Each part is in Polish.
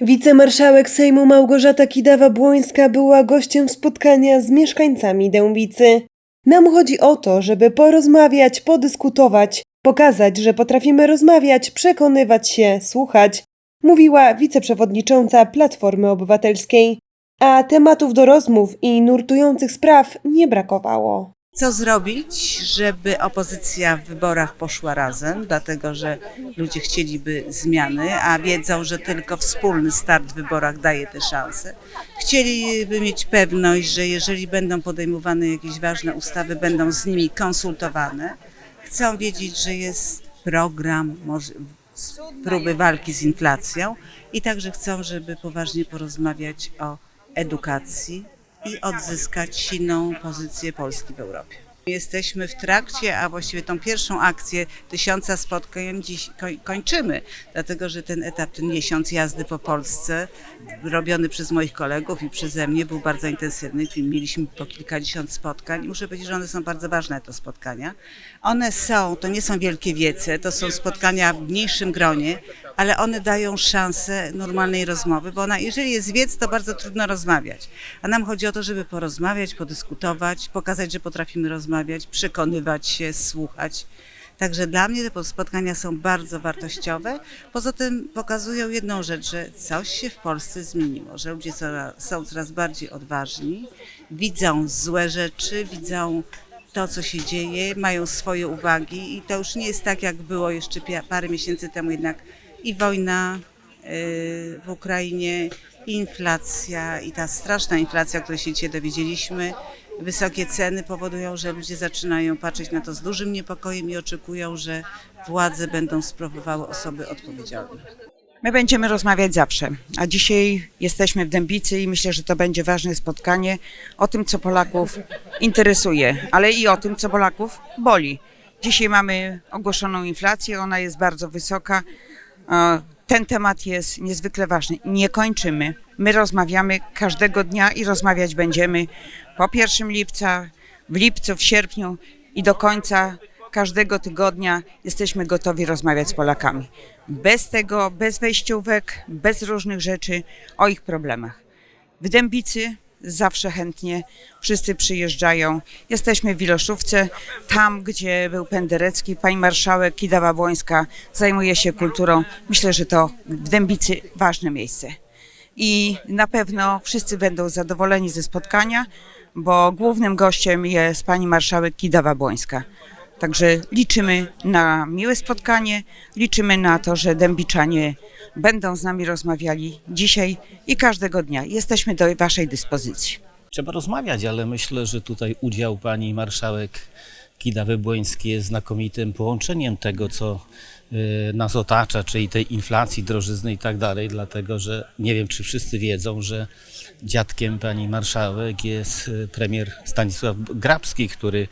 Wicemarszałek Sejmu Małgorzata Kidawa-Błońska była gościem spotkania z mieszkańcami Dębicy. Nam chodzi o to, żeby porozmawiać, podyskutować, pokazać, że potrafimy rozmawiać, przekonywać się, słuchać, mówiła wiceprzewodnicząca Platformy Obywatelskiej. A tematów do rozmów i nurtujących spraw nie brakowało. Co zrobić, żeby opozycja w wyborach poszła razem, dlatego że ludzie chcieliby zmiany, a wiedzą, że tylko wspólny start w wyborach daje te szanse. Chcieliby mieć pewność, że jeżeli będą podejmowane jakieś ważne ustawy, będą z nimi konsultowane. Chcą wiedzieć, że jest program próby walki z inflacją i także chcą, żeby poważnie porozmawiać o edukacji i odzyskać silną pozycję Polski w Europie. Jesteśmy w trakcie, a właściwie tą pierwszą akcję tysiąca spotkań dziś koń- kończymy, dlatego że ten etap, ten miesiąc jazdy po Polsce, robiony przez moich kolegów i przeze mnie, był bardzo intensywny. Mieliśmy po kilkadziesiąt spotkań i muszę powiedzieć, że one są bardzo ważne, te spotkania. One są, to nie są wielkie wiece, to są spotkania w mniejszym gronie, ale one dają szansę normalnej rozmowy, bo ona, jeżeli jest wiec, to bardzo trudno rozmawiać. A nam chodzi o to, żeby porozmawiać, podyskutować, pokazać, że potrafimy rozmawiać, przekonywać się, słuchać. Także dla mnie te spotkania są bardzo wartościowe. Poza tym pokazują jedną rzecz, że coś się w Polsce zmieniło, że ludzie są coraz bardziej odważni, widzą złe rzeczy, widzą to, co się dzieje, mają swoje uwagi i to już nie jest tak, jak było jeszcze parę miesięcy temu, jednak i wojna w Ukrainie, inflacja, i ta straszna inflacja, o której się dzisiaj dowiedzieliśmy, wysokie ceny powodują, że ludzie zaczynają patrzeć na to z dużym niepokojem i oczekują, że władze będą sprawowały osoby odpowiedzialne. My będziemy rozmawiać zawsze, a dzisiaj jesteśmy w Dębicy i myślę, że to będzie ważne spotkanie o tym, co Polaków interesuje, ale i o tym, co Polaków boli. Dzisiaj mamy ogłoszoną inflację, ona jest bardzo wysoka. Ten temat jest niezwykle ważny. Nie kończymy. My rozmawiamy każdego dnia i rozmawiać będziemy po 1 lipca, w lipcu, w sierpniu i do końca każdego tygodnia jesteśmy gotowi rozmawiać z Polakami. Bez tego, bez wejściówek, bez różnych rzeczy o ich problemach. W Dębicy zawsze chętnie wszyscy przyjeżdżają. Jesteśmy w Wiloszówce, tam gdzie był Penderecki, pani marszałek Kidawa-Błońska zajmuje się kulturą. Myślę, że to w Dębicy ważne miejsce. I na pewno wszyscy będą zadowoleni ze spotkania, bo głównym gościem jest pani marszałek Kidawa-Błońska. Także liczymy na miłe spotkanie, liczymy na to, że dębiczanie będą z nami rozmawiali dzisiaj i każdego dnia. Jesteśmy do Waszej dyspozycji. Trzeba rozmawiać, ale myślę, że tutaj udział pani marszałek Kidawy-Błońskiej jest znakomitym połączeniem tego, co y, nas otacza, czyli tej inflacji, drożyzny i tak dalej, dlatego że nie wiem, czy wszyscy wiedzą, że dziadkiem pani marszałek jest y, premier Stanisław Grabski, który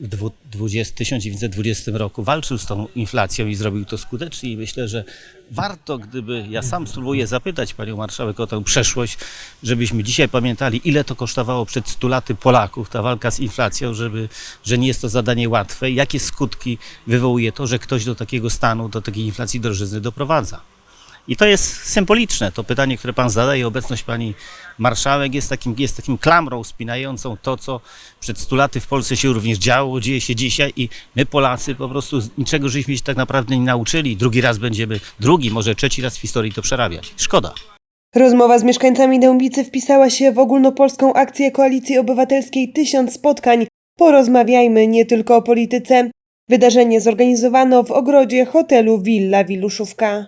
w dwu- 20, 1920 roku walczył z tą inflacją i zrobił to skutecznie i myślę, że warto, gdyby, ja sam spróbuję zapytać panią marszałek o tę przeszłość, żebyśmy dzisiaj pamiętali, ile to kosztowało przed 100 laty Polaków, ta walka z inflacją, żeby, że nie jest to zadanie łatwe, jakie skutki wywołuje to, że ktoś do takiego stanu, do takiej inflacji drożyzny doprowadza. I to jest symboliczne. To pytanie, które pan zadaje, obecność pani marszałek jest takim, jest takim klamrą spinającą to, co przed 100 laty w Polsce się również działo, dzieje się dzisiaj i my Polacy po prostu niczego żeśmy się tak naprawdę nie nauczyli. Drugi raz będziemy, drugi, może trzeci raz w historii to przerabiać. Szkoda. Rozmowa z mieszkańcami Dębicy wpisała się w ogólnopolską akcję Koalicji Obywatelskiej Tysiąc Spotkań. Porozmawiajmy nie tylko o polityce. Wydarzenie zorganizowano w ogrodzie hotelu Villa Wiluszówka.